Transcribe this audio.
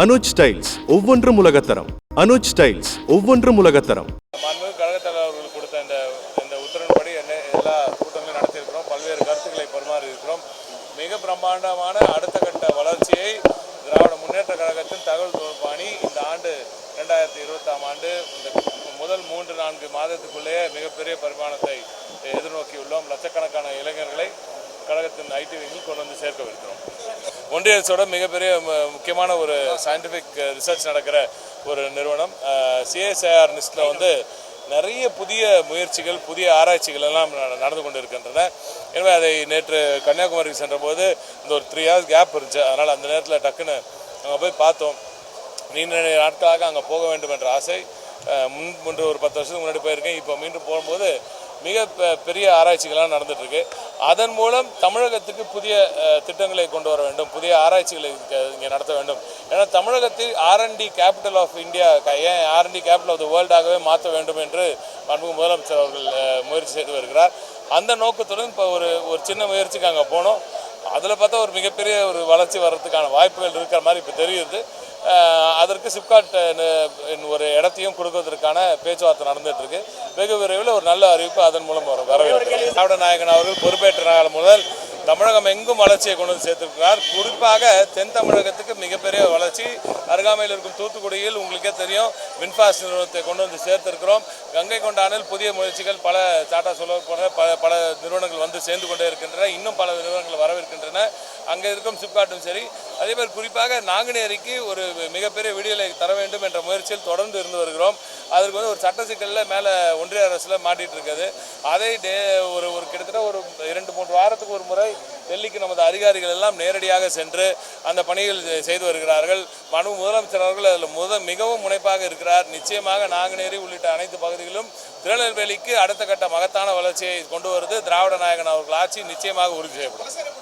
Anuj styles ஒவ்வொன்றும் உலகத்தரம். Anuj styles ஒவ்வொன்றும் உலகத்தரம். மாண்புமிகு கழகத் கொடுத்த இந்த இந்த உத்தரவின்படி என்ன எல்லா கூட்டங்களும் நடத்தியிருக்கிறோம். பல்வேறு கருத்துக்களை பரிமாறி இருக்கிறோம் மிக பிரம்மாண்டமான அடுத்த கட்ட வளர்ச்சியை திராவிட முன்னேற்ற கழகத்தின் தகவல் தொழில்நுட்ப அணி இந்த ஆண்டு ரெண்டாயிரத்தி இருபத்தாம் ஆண்டு இந்த முதல் மூன்று நான்கு மாதத்துக்குள்ளேயே மிகப்பெரிய பரிமாணத்தை கொண்டு வந்து சேர்க்கவிருக்கிறோம் ஒன்றிய அரசோட மிகப்பெரிய முக்கியமான ஒரு சயின்டிஃபிக் ரிசர்ச் நடக்கிற ஒரு நிறுவனம் சிஎஸ்ஐஆர் லிஸ்ட்டில் வந்து நிறைய புதிய முயற்சிகள் புதிய ஆராய்ச்சிகள் எல்லாம் ந- நடந்து கொண்டு இருக்கின்றன எனவே அதை நேற்று கன்னியாகுமரிக்கு சென்றபோது இந்த ஒரு த்ரீ ஹவர்ஸ் கேப் இருந்துச்சு. அதனால் அந்த நேரத்தில் டக்குன்னு அங்கே போய் பார்த்தோம். நீண்ட நாட்களாக அங்கே போக வேண்டும் என்ற ஆசை முன் முன்று ஒரு பத்து வருஷத்துக்கு முன்னாடி போயிருக்கேன். இப்போ மீண்டும் போகும்போது மிக பெ- பெரிய ஆராய்ச்சிகள்லாம் நடந்துகிட்ருக்கு அதன் மூலம் தமிழகத்துக்கு புதிய திட்டங்களை கொண்டு வர வேண்டும். புதிய ஆராய்ச்சிகளை இங்கே நடத்த வேண்டும். ஏன்னா தமிழகத்தில் R and D capital of India ஏன் R and D capital of the வேர்ல்டாகவே மாற்ற வேண்டும் என்று மாண்புமிகு முதலமைச்சர் அவர்கள் முயற்சி செய்து வருகிறார். அந்த நோக்கத்துடன் இப்போ ஒரு ஒரு சின்ன முயற்சிக்கு அங்கே போனோம். அதில் பார்த்தா ஒரு மிகப்பெரிய ஒரு வளர்ச்சி வர்றதுக்கான வாய்ப்புகள் இருக்கிற மாதிரி இப்போ தெரியுது. அதற்கு சிப்காட் ஒரு இடத்தையும் கொடுக்கறதுக்கான பேச்சுவார்த்தை நடந்துட்டு இருக்கு. வெகு விரைவில் ஒரு நல்ல அறிவிப்பு அதன் மூலம் வரும். வரவேற்கிறேன். திராவிட நாயகன் அவர்கள் பொறுப்பேற்ற நாள் முதல் தமிழகம் எங்கும் வளர்ச்சியை கொண்டு வந்து சேர்த்திருக்கிறார். குறிப்பாக தென் தமிழகத்துக்கு மிகப்பெரிய வளர்ச்சி. அருகாமையில் இருக்கும் தூத்துக்குடியில் உங்களுக்கே தெரியும் வின்ஃபாஸ்ட் நிறுவனத்தை கொண்டு வந்து சேர்த்திருக்கிறோம். கங்கை கொண்டானில் புதிய முயற்சிகள் பல டாடா சோலார் போன்ற பல பல நிறுவனங்கள் வந்து சேர்ந்து கொண்டே இருக்கின்றன. இன்னும் பல நிறுவனங்கள் வரவிருக்கின்றன. அங்கே இருக்கும் சிப்காட்டும் சரி அதே மாதிரி குறிப்பாக நாங்குநேரிக்கு ஒரு மிகப்பெரிய விடுதலை தர வேண்டும் என்ற முயற்சியில் தொடர்ந்து இருந்து வருகிறோம். அதற்கு வந்து ஒரு சட்ட சிக்கலில் மேலே ஒன்றிய அரசில் மாட்டிகிட்டு இருக்குது. அதை டே ஒரு ஒரு கிட்டத்தட்ட ஒரு இரண்டு மூன்று வாரத்துக்கு ஒரு முறை டெல்லிக்கு நமது அதிகாரிகள் எல்லாம் நேரடியாக சென்று அந்த பணிகள் செய்து வருகிறார்கள். மனு முதலமைச்சர் அவர்கள் அதில் முத மிகவும் முனைப்பாக இருக்கிறார். நிச்சயமாக நாங்குநேரி உள்ளிட்ட அனைத்து பகுதிகளிலும் திருநெல்வேலிக்கு அடுத்த கட்ட மகத்தான வளர்ச்சியை கொண்டு வருது திராவிட நாயகன் அவர்கள். ஆட்சி நிச்சயமாக உறுதி செய்யப்படும்.